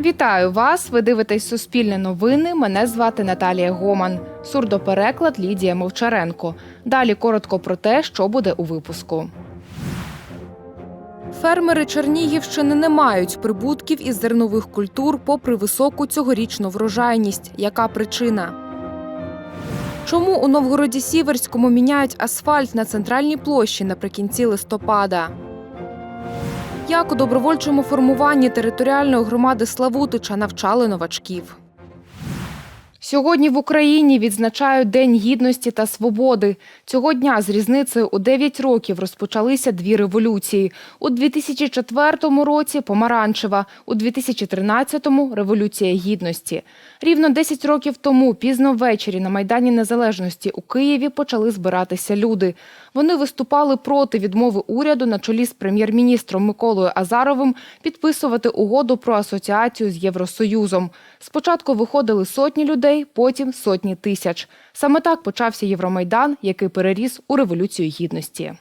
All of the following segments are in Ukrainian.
Вітаю вас! Ви дивитесь Суспільне новини. Мене звати Наталія Гоман. Сурдопереклад Лідія Мовчаренко. Далі коротко про те, що буде у випуску. Фермери Чернігівщини не мають прибутків із зернових культур попри високу цьогорічну врожайність. Яка причина? Чому у Новгороді Сіверському міняють асфальт на центральній площі наприкінці листопада? Як у добровольчому формуванні територіальної громади Славутича навчали новачків. Сьогодні в Україні відзначають День гідності та свободи. Цього дня з різницею у 9 років розпочалися дві революції. У 2004 році помаранчева, у 2013-му – революція гідності. Рівно 10 років тому, пізно ввечері на Майдані Незалежності у Києві почали збиратися люди. Вони виступали проти відмови уряду на чолі з прем'єр-міністром Миколою Азаровим підписувати угоду про асоціацію з Євросоюзом. Спочатку виходили сотні людей, потім сотні тисяч. Саме так почався Євромайдан, який переріс у революцію гідності.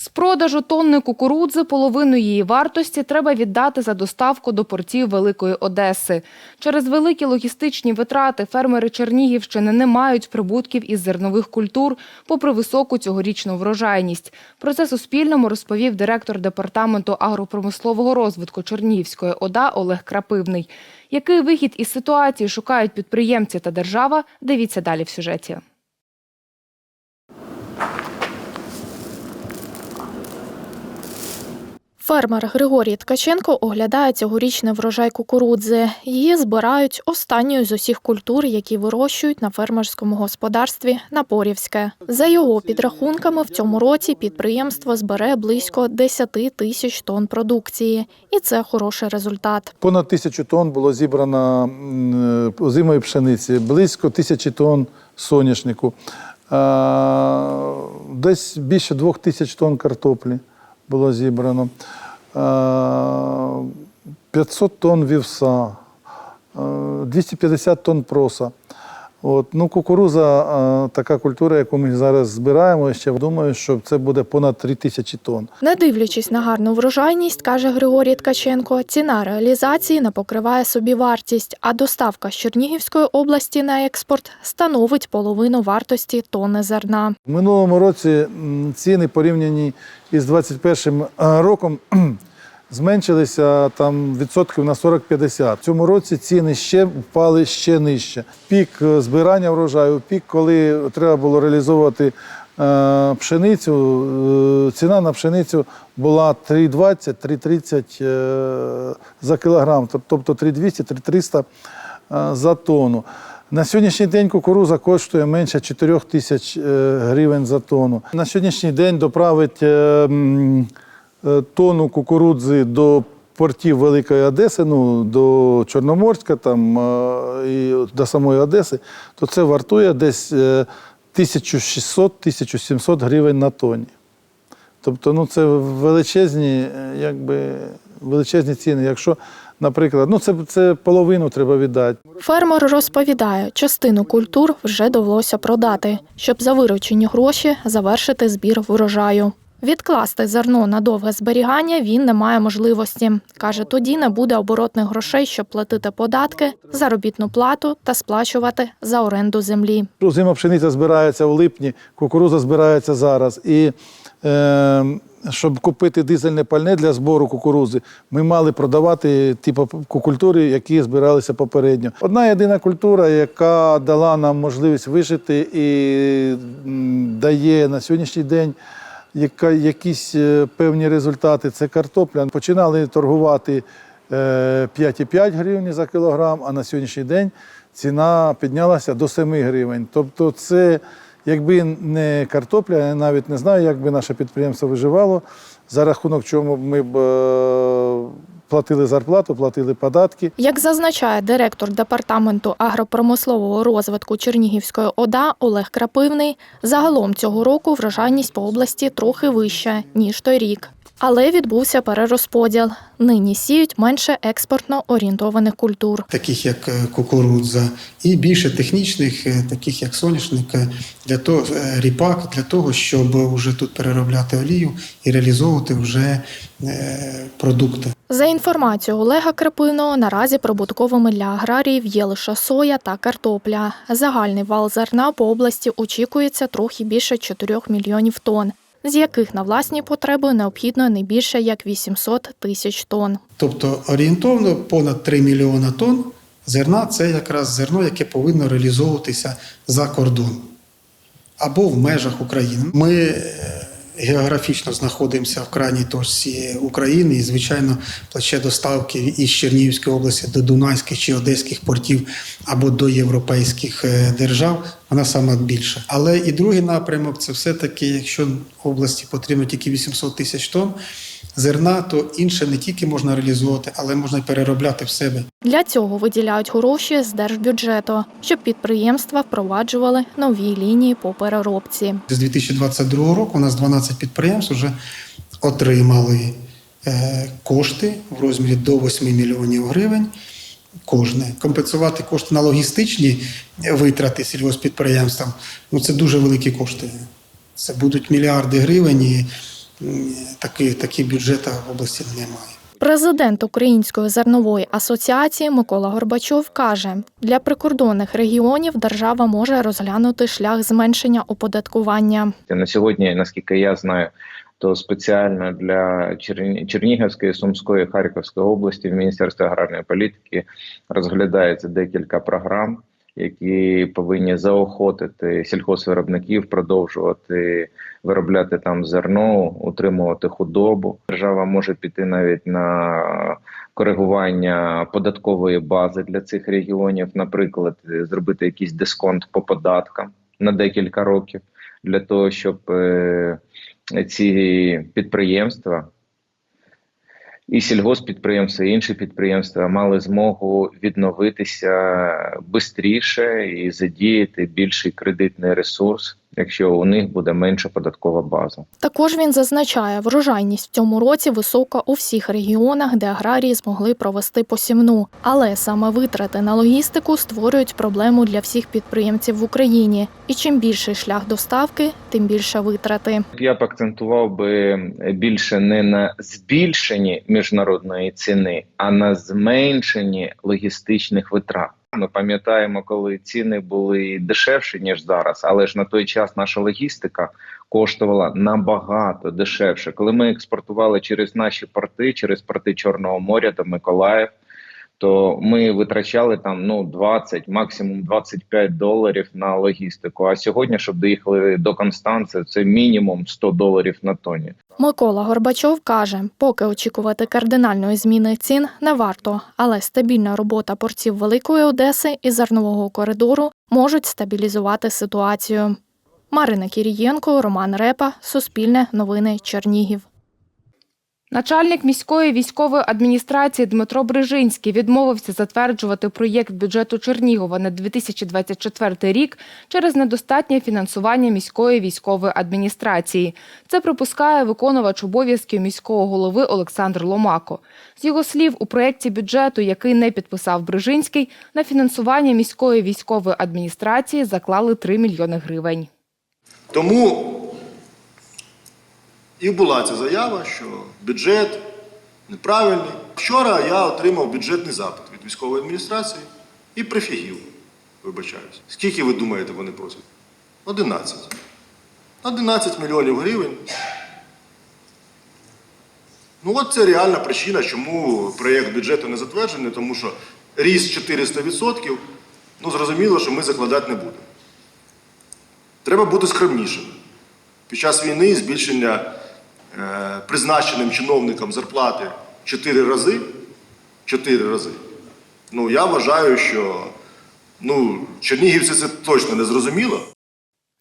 З продажу тонни кукурудзи половину її вартості треба віддати за доставку до портів Великої Одеси. Через великі логістичні витрати фермери Чернігівщини не мають прибутків із зернових культур, попри високу цьогорічну врожайність. Про це Суспільному розповів директор департаменту агропромислового розвитку Чернігівської ОДА Олег Крапивний. Який вихід із ситуації шукають підприємці та держава? Дивіться далі в сюжеті. Фермер Григорій Ткаченко оглядає цьогорічний врожай кукурудзи. Її збирають останньою з усіх культур, які вирощують на фермерському господарстві Напорівське. За його підрахунками, в цьому році підприємство збере близько 10 тисяч тонн продукції, і це хороший результат. Понад тисячу тонн було зібрано м, озимої пшениці, близько тисячі тонн соняшнику, десь більше двох тисяч тонн картоплі було зібрано, 500 тонн вівса, а, 250 тонн проса. От, ну, кукуруза а, така культура, яку ми зараз збираємо. Ще думаю, що це буде понад 3 тисячі тонн. Не дивлячись на гарну врожайність, каже Григорій Ткаченко, ціна реалізації не покриває собі вартість, а доставка з Чернігівської області на експорт становить половину вартості тонни зерна. В минулому році ціни порівняні із 2021 роком зменшилися там відсотків на 40-50. В цьому році ціни ще впали ще нижче. Пік е, збирання врожаю, пік, коли треба було реалізовувати е, пшеницю, е, ціна на пшеницю була 3,20-3,30 е, за кілограм, тобто 3,200-3,300 е, за тонну. На сьогоднішній день кукуруза коштує менше 4 тисяч гривень за тонну. На сьогоднішній день доправить тонну кукурудзи до портів Великої Одеси, ну, до Чорноморська там, е, і до самої Одеси, то це вартує десь е, 1600-1700 гривень на тонні. Тобто ну, це величезні, е, якби, величезні ціни. Якщо, наприклад, ну, це, це половину треба віддати. Фермер розповідає, частину культур вже довелося продати, щоб за виручені гроші завершити збір врожаю. Відкласти зерно на довге зберігання він не має можливості. Каже, тоді не буде оборотних грошей, щоб платити податки, заробітну плату та сплачувати за оренду землі. Зима пшениця збирається в липні, кукуруза збирається зараз. І е, щоб купити дизельне пальне для збору кукурузи, ми мали продавати ті культури, які збиралися попередньо. Одна єдина культура, яка дала нам можливість вижити і дає на сьогоднішній день яка, якісь е, певні результати, це картопля. Починали торгувати е, 5,5 гривень за кілограм, а на сьогоднішній день ціна піднялася до 7 гривень. Тобто, це якби не картопля, я навіть не знаю, як би наше підприємство виживало, за рахунок чому ми б е, платили зарплату, платили податки. Як зазначає директор департаменту агропромислового розвитку Чернігівської ОДА Олег Крапивний, загалом цього року врожайність по області трохи вища ніж торік. Але відбувся перерозподіл. Нині сіють менше експортно орієнтованих культур. таких як е, кукурудза, і більше технічних, е, таких як соняшник, е, для того, ріпак, для того, щоб вже тут переробляти олію і реалізовувати вже продукти. За інформацією Олега Крапиного, наразі прибутковими для аграріїв є лише соя та картопля. Загальний вал зерна по області очікується трохи більше 4 мільйонів тонн, з яких на власні потреби необхідно не більше як 800 тисяч тонн. Тобто орієнтовно понад 3 мільйона тонн зерна це якраз зерно, яке повинно реалізовуватися за кордон або в межах України. Ми е, географічно знаходимося в крайній точці України, і звичайно, плече доставки із Чернігівської області до Дунайських чи Одеських портів або до європейських е, держав, вона саме більша. Але і другий напрямок це все-таки, якщо області потрібно тільки 800 тисяч тонн зерна, то інше не тільки можна реалізовувати, але можна й переробляти в себе. Для цього виділяють гроші з держбюджету, щоб підприємства впроваджували нові лінії по переробці. З 2022 року у нас 12 підприємств вже отримали е, кошти в розмірі до 8 мільйонів гривень. Кожне компенсувати кошти на логістичні витрати сільгоспідприємствам. Ну це дуже великі кошти. Це будуть мільярди гривень, і м, таки, такі бюджету в області немає. Президент Української зернової асоціації Микола Горбачов каже, для прикордонних регіонів держава може розглянути шлях зменшення оподаткування. На сьогодні, наскільки я знаю, то спеціально для Черні- Чернігівської, Сумської, Харківської області в Міністерстві аграрної політики розглядається декілька програм, які повинні заохотити сільхозвиробників продовжувати виробляти там зерно, утримувати худобу. Держава може піти навіть на коригування податкової бази для цих регіонів, наприклад, зробити якийсь дисконт по податкам на декілька років для того, щоб е, ці підприємства і сільгоспідприємства, і інші підприємства мали змогу відновитися швидше і задіяти більший кредитний ресурс, якщо у них буде менша податкова база. Також він зазначає, врожайність в цьому році висока у всіх регіонах, де аграрії змогли провести посівну. Але саме витрати на логістику створюють проблему для всіх підприємців в Україні. І чим більший шлях доставки, тим більше витрати. Я б акцентував би більше не на збільшенні міжнародної ціни, а на зменшенні логістичних витрат. Ми пам'ятаємо, коли ціни були дешевші ніж зараз, але ж на той час наша логістика коштувала набагато дешевше. Коли ми експортували через наші порти, через порти Чорного моря до Миколаїв, то ми витрачали там ну 20, максимум 25 доларів на логістику. А сьогодні, щоб доїхали до Констанци, це мінімум 100 доларів на тоні. Микола Горбачов каже, поки очікувати кардинальної зміни цін не варто, але стабільна робота портів Великої Одеси і зернового коридору можуть стабілізувати ситуацію. Марина Кірієнко, Роман Репа, Суспільне новини Чернігів. Начальник міської військової адміністрації Дмитро Брижинський відмовився затверджувати проєкт бюджету Чернігова на 2024 рік через недостатнє фінансування міської військової адміністрації. Це припускає виконувач обов'язків міського голови Олександр Ломако. З його слів, у проєкті бюджету, який не підписав Брижинський, на фінансування міської військової адміністрації заклали 3 мільйони гривень. Тому і була ця заява, що бюджет неправильний. Вчора я отримав бюджетний запит від військової адміністрації і прифігів, вибачаюсь. Скільки ви думаєте, вони просять? 11. 11 мільйонів гривень. Ну, от це реальна причина, чому проєкт бюджету не затверджений, тому що ріст 400%, ну зрозуміло, що ми закладати не будемо. Треба бути скромнішими. Під час війни збільшення призначеним чиновникам зарплати 4 рази. 4 рази. Ну, я вважаю, що ну, чернігівці це точно не зрозуміло.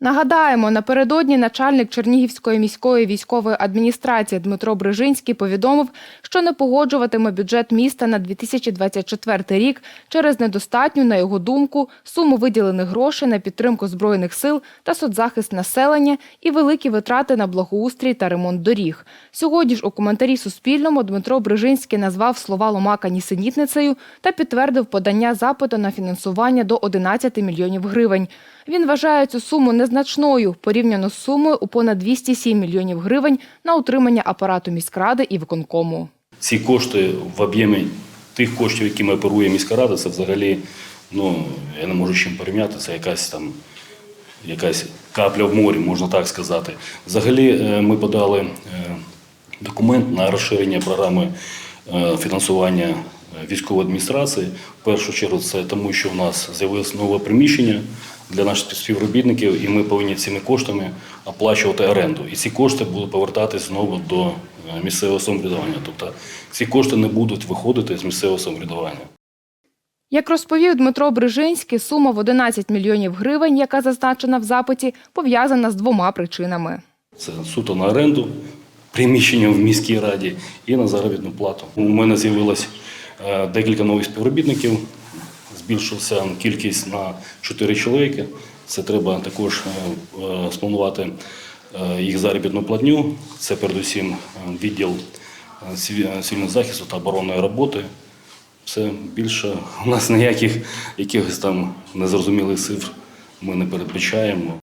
Нагадаємо, напередодні начальник Чернігівської міської військової адміністрації Дмитро Брижинський повідомив, що не погоджуватиме бюджет міста на 2024 рік через недостатню, на його думку, суму виділених грошей на підтримку збройних сил та соцзахист населення і великі витрати на благоустрій та ремонт доріг. Сьогодні ж у коментарі Суспільному Дмитро Брижинський назвав слова Ломака нісенітницею та підтвердив подання запиту на фінансування до 11 мільйонів гривень. Він вважає цю суму незначною порівняно з сумою у понад 207 мільйонів гривень на утримання апарату міськради і виконкому. Ці кошти в об'ємі тих коштів, якими оперує міська рада, це взагалі, ну, я не можу чим порівняти, це якась там якась капля в морі, можна так сказати. Взагалі, е, ми подали е, документ на розширення програми е, фінансування військової адміністрації. В першу чергу, це тому, що в нас з'явилось нове приміщення для наших співробітників, і ми повинні цими коштами оплачувати оренду. І ці кошти будуть повертатись знову до е, місцевого самоврядування. Тобто ці кошти не будуть виходити з місцевого самоврядування. Як розповів Дмитро Брижинський, сума в 11 мільйонів гривень, яка зазначена в запиті, пов'язана з двома причинами. Це суто на оренду приміщення в міській раді і на заробітну плату. У мене з'явилось е, декілька нових співробітників, збільшилася кількість на 4 чоловіки. Це треба також е, е, спланувати е, їх заробітну платню. Це передусім відділ цивільного захисту та оборонної роботи. Все більше у нас ніяких якихось там незрозумілих цифр ми не передбачаємо.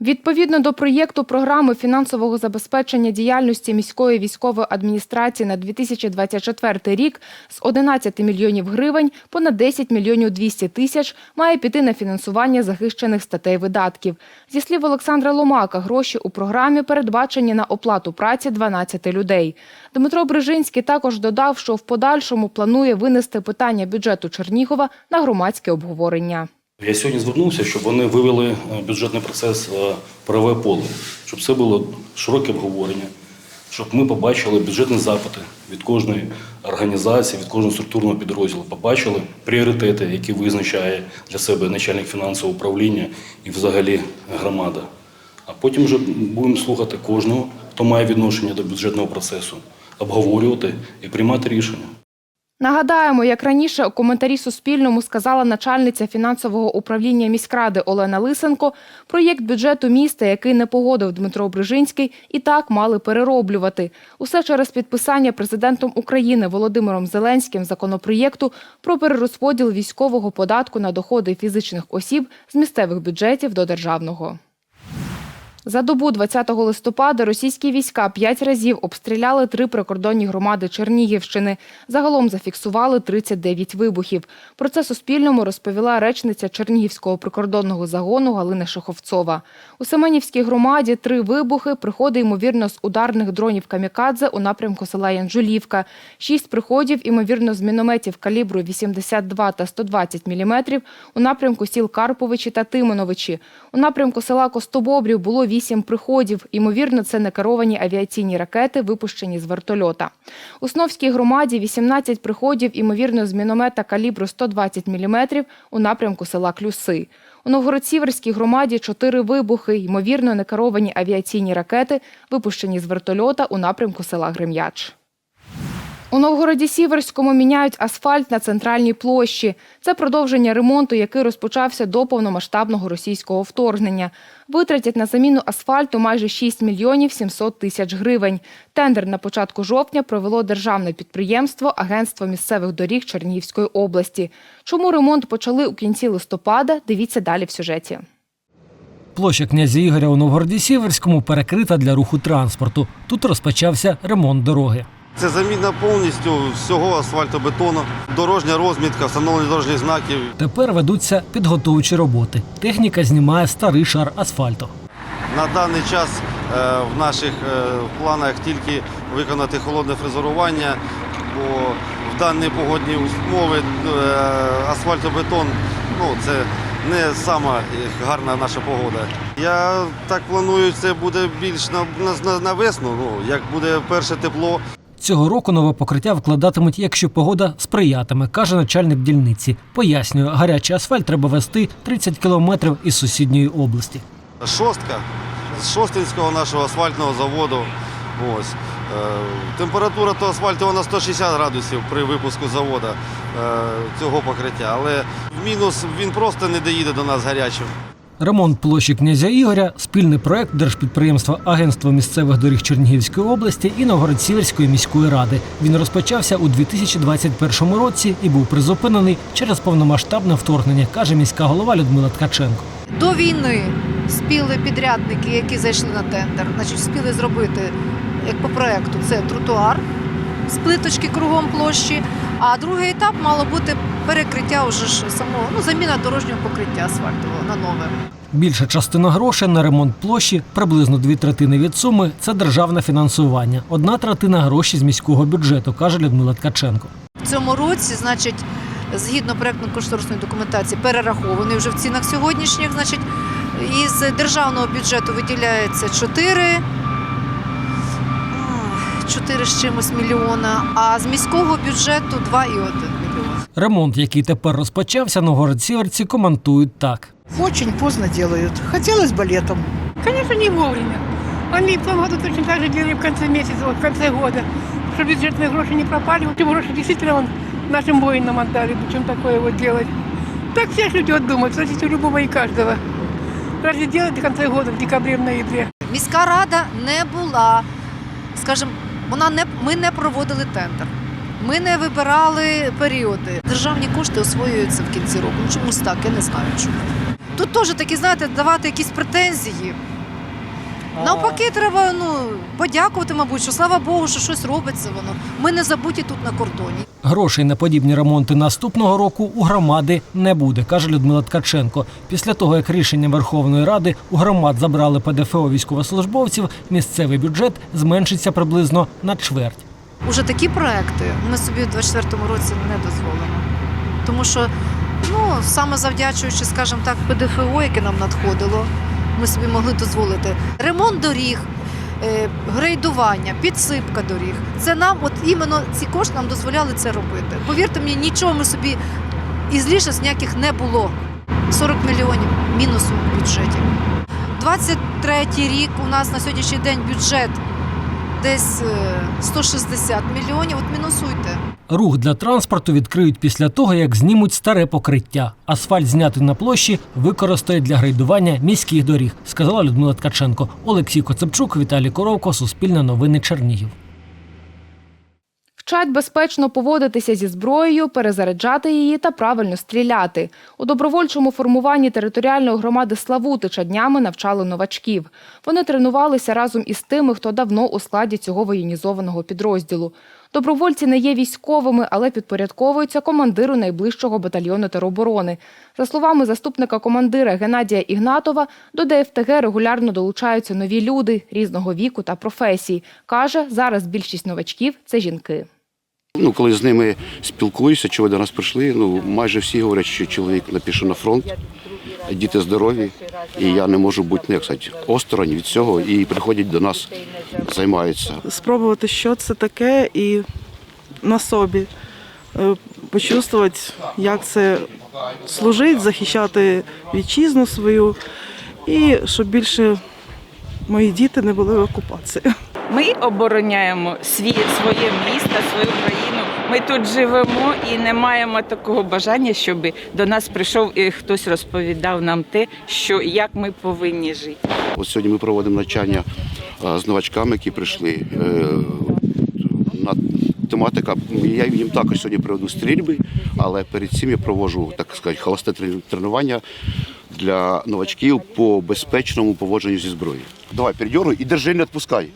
Відповідно до проєкту програми фінансового забезпечення діяльності міської військової адміністрації на 2024 рік з 11 мільйонів гривень понад 10 мільйонів 200 тисяч має піти на фінансування захищених статей видатків. Зі слів Олександра Ломака, гроші у програмі передбачені на оплату праці 12 людей. Дмитро Брижинський також додав, що в подальшому планує винести питання бюджету Чернігова на громадське обговорення. Я сьогодні звернувся, щоб вони вивели е, бюджетний процес е, в правове поле, щоб це було широке обговорення, щоб ми побачили бюджетні запити від кожної організації, від кожного структурного підрозділу, побачили пріоритети, які визначає для себе начальник фінансового управління і взагалі громада. А потім вже будемо слухати кожного, хто має відношення до бюджетного процесу, обговорювати і приймати рішення. Нагадаємо, як раніше у коментарі Суспільному сказала начальниця фінансового управління міськради Олена Лисенко, проєкт бюджету міста, який не погодив Дмитро Брижинський, і так мали перероблювати. Усе через підписання президентом України Володимиром Зеленським законопроєкту про перерозподіл військового податку на доходи фізичних осіб з місцевих бюджетів до державного. За добу 20 листопада російські війська п'ять разів обстріляли три прикордонні громади Чернігівщини. Загалом зафіксували 39 вибухів. Про це Суспільному розповіла речниця Чернігівського прикордонного загону Галина Шаховцова. У Семенівській громаді три вибухи, приходи, ймовірно, з ударних дронів «Камікадзе» у напрямку села Янжулівка. Шість приходів, ймовірно, з мінометів калібру 82 та 120 мм у напрямку сіл Карповичі та Тимоновичі. У напрямку села Костобобрів було вісім приходів. Ймовірно, це некеровані авіаційні ракети, випущені з вертольота. У Сновській громаді 18 приходів, ймовірно, з міномета калібру 120 мм у напрямку села Клюси. У Новгород-Сіверській громаді чотири вибухи, ймовірно, некеровані авіаційні ракети, випущені з вертольота у напрямку села Грем'яч. У Новгороді Сіверському міняють асфальт на центральній площі. Це продовження ремонту, який розпочався до повномасштабного російського вторгнення. Витратять на заміну асфальту майже 6 мільйонів 700 тисяч гривень. Тендер на початку жовтня провело державне підприємство Агентство місцевих доріг Чернігівської області. Чому ремонт почали у кінці листопада? Дивіться далі в сюжеті. Площа князя Ігоря у Новгороді Сіверському перекрита для руху транспорту. Тут розпочався ремонт дороги. Це заміна повністю всього асфальтобетону, дорожня розмітка, встановлення дорожніх знаків. Тепер ведуться підготовчі роботи. Техніка знімає старий шар асфальту. На даний час е, в наших е, планах тільки виконати холодне фрезерування, бо в дані погодні умови е, асфальтобетон ну, це не сама гарна наша погода. Я так планую, це буде більш на, на, на весну. Ну, як буде перше тепло, Цього року нове покриття вкладатимуть, якщо погода сприятиме, каже начальник дільниці. Пояснює, гарячий асфальт треба вести 30 кілометрів із сусідньої області. Шостка з Шостинського нашого асфальтного заводу. Ось. Е, Температура того асфальту вона 160 градусів при випуску заводу е, цього покриття. Але в мінус він просто не доїде до нас гарячим. Ремонт площі князя Ігоря спільний проект держпідприємства Агентство місцевих доріг Чернігівської області і Новгород-Сіверської міської ради. Він розпочався у 2021 році і був призупинений через повномасштабне вторгнення, каже міська голова Людмила Ткаченко. До війни спіли підрядники, які зайшли на тендер, значить, спіли зробити, як по проекту, це тротуар з плиточки кругом площі. А другий етап мало бути перекриття уже ж самого, ну, заміна дорожнього покриття асфальтового на нове. Більша частина грошей на ремонт площі, приблизно дві третини від суми це державне фінансування. Одна третина гроші з міського бюджету, каже Людмила Ткаченко. В цьому році, значить, згідно проектно-кошторисної документації, перерахований вже в цінах сьогоднішніх, значить, із державного бюджету виділяється 4, 4 з чимось мільйона, а з міського бюджету 2,1 мільйона. Ремонт, який тепер розпочався, новгород-сіверці коментують так. Очень поздно делают. Хотелось бы летом. Конечно, не вовремя. Они в том году точно так же делали в конце месяца, вот в конце года, чтобы бюджетные гроши не пропали. Вот эти гроши действительно вон, нашим воинам отдали, причем такое вот делать. Так все ж люди вот думают, спросите у любого и каждого. Разве делать до конца года, в декабре, в ноябре? Міська рада не була, скажімо, вона не, ми не проводили тендер. Ми не вибирали періоди. Державні кошти освоюються в кінці року. Чомусь так, я не знаю чому. Тут теж такі, знаєте, давати якісь претензії. Навпаки, треба ну, подякувати, мабуть, що слава Богу, що щось робиться воно. Ми не забуті тут на кордоні. Грошей на подібні ремонти наступного року у громади не буде, каже Людмила Ткаченко. Після того, як рішення Верховної Ради у громад забрали ПДФО військовослужбовців, місцевий бюджет зменшиться приблизно на чверть. Уже такі проекти ми собі у 24-му році не дозволимо. Тому що, ну, саме завдячуючи, скажімо так, ПДФО, яке нам надходило, ми собі могли дозволити. Ремонт доріг, е, грейдування, підсипка доріг. Це нам, от іменно ці кошти нам дозволяли це робити. Повірте мені, нічого ми собі із лішиць ніяких не було. 40 мільйонів мінусу в бюджеті. 23 рік у нас на сьогоднішній день бюджет десь е, 160 мільйонів. От мінусуйте. Рух для транспорту відкриють після того, як знімуть старе покриття. Асфальт знятий на площі використають для грейдування міських доріг, сказала Людмила Ткаченко. Олексій Коцепчук, Віталій Коровко, Суспільне новини Чернігів. Вчать безпечно поводитися зі зброєю, перезаряджати її та правильно стріляти. У добровольчому формуванні територіальної громади Славутича днями навчали новачків. Вони тренувалися разом із тими, хто давно у складі цього воєнізованого підрозділу. Добровольці не є військовими, але підпорядковуються командиру найближчого батальйону тероборони. За словами заступника командира Геннадія Ігнатова, до ДФТГ регулярно долучаються нові люди різного віку та професій. Каже, зараз більшість новачків це жінки. Ну, коли з ними спілкуюся, ви до нас прийшли, ну майже всі говорять, що чоловік не пішов на фронт, діти здорові, і я не можу бути ну, як сказати, осторонь від цього, і приходять до нас, займаються. Спробувати, що це таке, і на собі е, почувствувати, як це служить, захищати вітчизну свою, і щоб більше мої діти не були в окупації. Ми обороняємо свій, своє місто, свою країну. Ми тут живемо і не маємо такого бажання, щоб до нас прийшов і хтось розповідав нам те, що як ми повинні жити. От сьогодні ми проводимо навчання з новачками, які прийшли. Е, тематика, я їм також сьогодні проведу стрільби, але перед цим я проводжу, так сказати, холосте тренування для новачків по безпечному поводженню зі зброєю. Давай, передьоргуй і держи, не відпускай.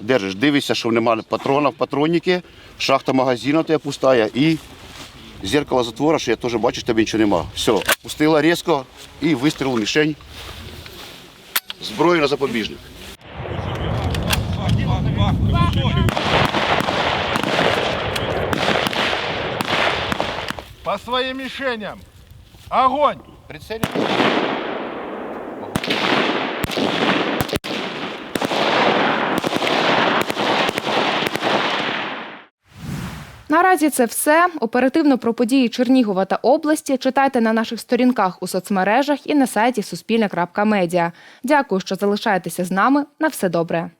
Держиш, дивишся, що немає патрона в патроннике, шахта магазину тебе пустая і зеркало затвора, що я теж бачу, що тебе нічого нема. Все, відпустила різко і вистріл в мішень. Зброю на запобіжник. По своїм мішеням. Огонь! Прицелюй. Наразі це все. Оперативно про події Чернігова та області читайте на наших сторінках у соцмережах і на сайті Суспільне.Медіа. Дякую, що залишаєтеся з нами. На все добре.